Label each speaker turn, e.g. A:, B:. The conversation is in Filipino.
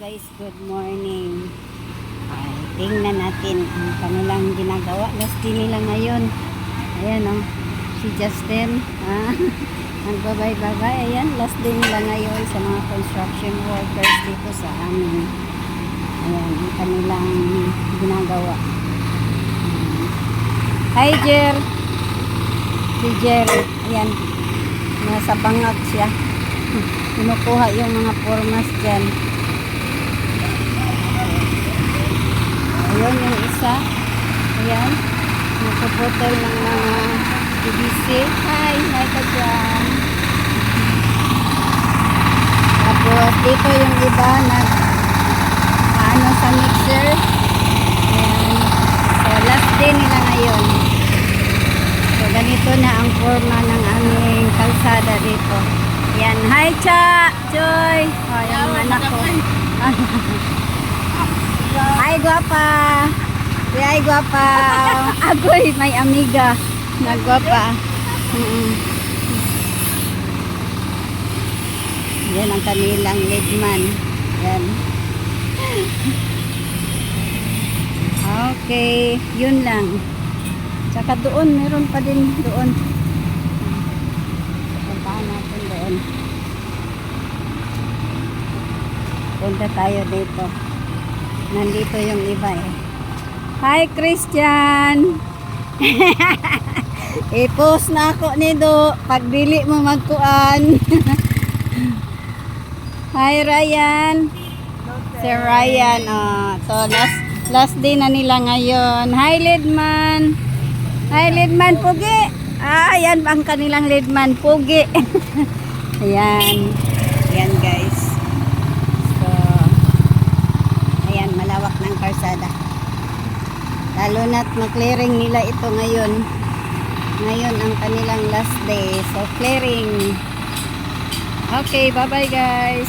A: guys, good morning. Ay, tingnan natin ang kanilang ginagawa. Last nila ngayon. Ayan oh, si Justin. Ah, Nagbabay-babay. Ayan, last day nila ngayon sa mga construction workers dito sa amin. Ayan, ang kanilang ginagawa. Hi, Jer. Si Jer. Ayan, nasa bangag siya. Kinukuha yung mga formas dyan. Ayun yung isa. Ayan. Nakaputol ng mga PVC. Hi, hi ka dyan. Tapos dito yung iba nag ano sa mixer. Ayan. So last day nila ngayon. So ganito na ang forma ng aming kalsada dito. Yan. Hi, Cha! Joy! O, yan ang anak ko. Hi, guwapa! Hi, guwapa! Agoy, may amiga na guwapa. Mm-mm. Yan ang kanilang leadman. Yan. Okay, yun lang. Tsaka doon, meron pa din doon. Puntahan natin doon. Punta tayo dito. Nandito yung iba eh. Hi, Christian! I-post na ako nito pag dili mo magkuan. Hi, Ryan! Si Ryan, oh. So, last, last day na nila ngayon. Hi, Lidman! Hi, Lidman, pugi! Ah, yan ang kanilang Lidman, pugi. ayan. Ayan, guys. So, ayan, malawak ng karsada. Lalo na't ma-clearing nila ito ngayon. Ngayon ang kanilang last day. So, clearing. Okay, bye-bye guys.